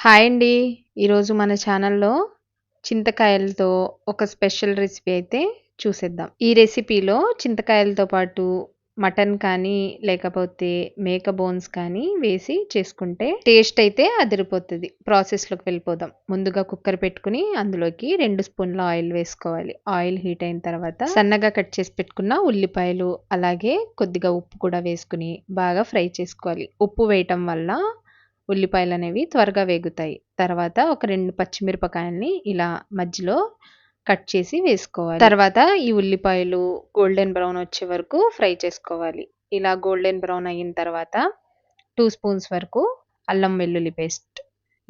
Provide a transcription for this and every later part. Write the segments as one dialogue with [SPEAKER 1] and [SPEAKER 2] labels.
[SPEAKER 1] Hi అండి. ఈరోజు మన ఛానల్లో చింతకాయలతో ఒక స్పెషల్ రెసిపీ అయితే చూసేద్దాం. ఈ రెసిపీలో చింతకాయలతో పాటు మటన్ కానీ లేకపోతే మేక బోన్స్ కానీ వేసి చేసుకుంటే టేస్ట్ అయితే అదిరిపోతుంది. ప్రాసెస్లోకి వెళ్ళిపోదాం. ముందుగా కుక్కర్ పెట్టుకుని అందులోకి రెండు స్పూన్ల ఆయిల్ వేసుకోవాలి. ఆయిల్ హీట్ అయిన తర్వాత సన్నగా కట్ చేసి పెట్టుకున్న ఉల్లిపాయలు అలాగే కొద్దిగా ఉప్పు కూడా వేసుకుని బాగా ఫ్రై చేసుకోవాలి. ఉప్పు వేయటం వల్ల ఉల్లిపాయలు అనేవి త్వరగా వేగుతాయి. తర్వాత ఒక రెండు పచ్చిమిరపకాయల్ని ఇలా మధ్యలో కట్ చేసి వేసుకోవాలి. తర్వాత ఈ ఉల్లిపాయలు గోల్డెన్ బ్రౌన్ వచ్చే వరకు ఫ్రై చేసుకోవాలి. ఇలా గోల్డెన్ బ్రౌన్ అయిన తర్వాత టూ స్పూన్స్ వరకు అల్లం వెల్లుల్లి పేస్ట్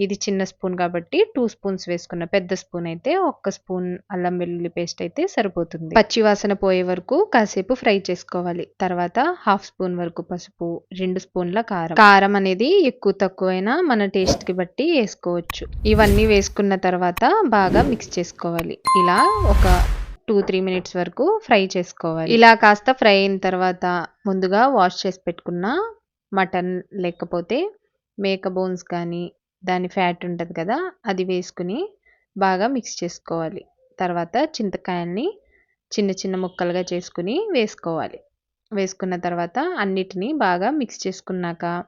[SPEAKER 1] ఇది చిన్న స్పూన్ కాబట్టి టూ స్పూన్స్ వేసుకున్న పెద్ద స్పూన్ అయితే ఒక్క స్పూన్ అల్లం వెల్లుల్లి పేస్ట్ అయితే సరిపోతుంది. పచ్చి వాసన పోయే వరకు కాసేపు ఫ్రై చేసుకోవాలి. తర్వాత హాఫ్ స్పూన్ వరకు పసుపు రెండు స్పూన్ల కారం. కారం అనేది ఎక్కువ తక్కువైనా మన టేస్ట్కి బట్టి వేసుకోవచ్చు. ఇవన్నీ వేసుకున్న తర్వాత బాగా మిక్స్ చేసుకోవాలి. ఇలా ఒక టూ త్రీ మినిట్స్ వరకు ఫ్రై చేసుకోవాలి. ఇలా కాస్త ఫ్రై అయిన తర్వాత ముందుగా వాష్ చేసి పెట్టుకున్న మటన్ లేకపోతే మేక బోన్స్ కానీ దాని ఫ్యాట్ ఉంటుంది కదా అది వేసుకుని బాగా మిక్స్ చేసుకోవాలి. తర్వాత చింతకాయల్ని చిన్న చిన్న ముక్కలుగా చేసుకుని వేసుకోవాలి. వేసుకున్న తర్వాత అన్నిటినీ బాగా మిక్స్ చేసుకున్నాక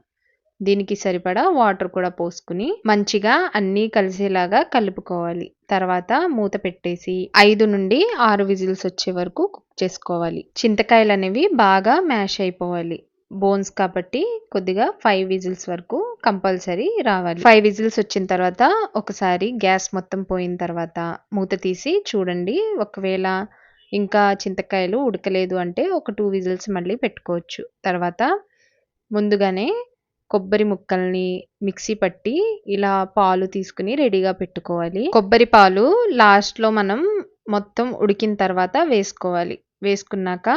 [SPEAKER 1] దీనికి సరిపడా వాటర్ కూడా పోసుకుని మంచిగా అన్నీ కలిసేలాగా కలుపుకోవాలి. తర్వాత మూత పెట్టేసి ఐదు నుండి ఆరు విజిల్స్ వచ్చే వరకు కుక్ చేసుకోవాలి. చింతకాయలు అనేవి బాగా మ్యాష్ అయిపోవాలి. బోన్స్ కాబట్టి కొద్దిగా ఫైవ్ విజిల్స్ వరకు కంపల్సరీ రావాలి. ఫైవ్ విజిల్స్ వచ్చిన తర్వాత ఒకసారి గ్యాస్ మొత్తం పోయిన తర్వాత మూత తీసి చూడండి ఒకవేళ ఇంకా చింతకాయలు ఉడకలేదు అంటే ఒక టూ విజిల్స్ మళ్ళీ పెట్టుకోవచ్చు. తర్వాత ముందుగానే కొబ్బరి ముక్కల్ని మిక్సీ పట్టి ఇలా పాలు తీసుకుని రెడీగా పెట్టుకోవాలి. కొబ్బరి పాలు లాస్ట్లో మనం మొత్తం ఉడికిన తర్వాత వేసుకోవాలి. వేసుకున్నాక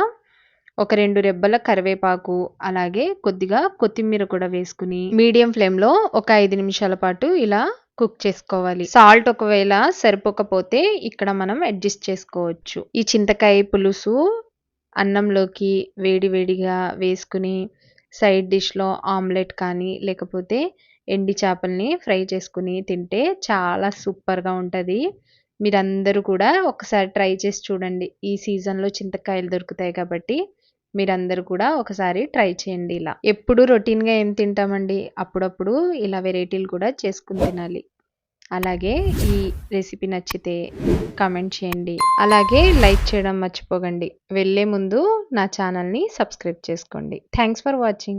[SPEAKER 1] ఒక రెండు రెబ్బల కరివేపాకు అలాగే కొద్దిగా కొత్తిమీర కూడా వేసుకుని మీడియం ఫ్లేమ్లో ఒక ఐదు నిమిషాల పాటు ఇలా కుక్ చేసుకోవాలి. సాల్ట్ ఒకవేళ సరిపోకపోతే ఇక్కడ మనం అడ్జస్ట్ చేసుకోవచ్చు. ఈ చింతకాయ పులుసు అన్నంలోకి వేడి వేడిగా వేసుకుని సైడ్ డిష్లో ఆమ్లెట్ కానీ లేకపోతే ఎండి చేపల్ని ఫ్రై చేసుకుని తింటే చాలా సూపర్గా ఉంటుంది. మీరందరూ కూడా ఒకసారి ట్రై చేసి చూడండి. ఈ సీజన్లో చింతకాయలు దొరుకుతాయి కాబట్టి. మీరందరూ కూడా ఒకసారి ట్రై చేయండి ఇలా. ఎప్పుడు రొటీన్గా ఏం తింటామండి? అప్పుడప్పుడు ఇలా వెరైటీలు కూడా చేసుకుని తినాలి. అలాగే ఈ రెసిపీ నచ్చితే కామెంట్ చేయండి. అలాగే లైక్ చేయడం మర్చిపోకండి. వెళ్ళే ముందు నా ఛానల్ని సబ్స్క్రైబ్ చేసుకోండి. Thanks for watching.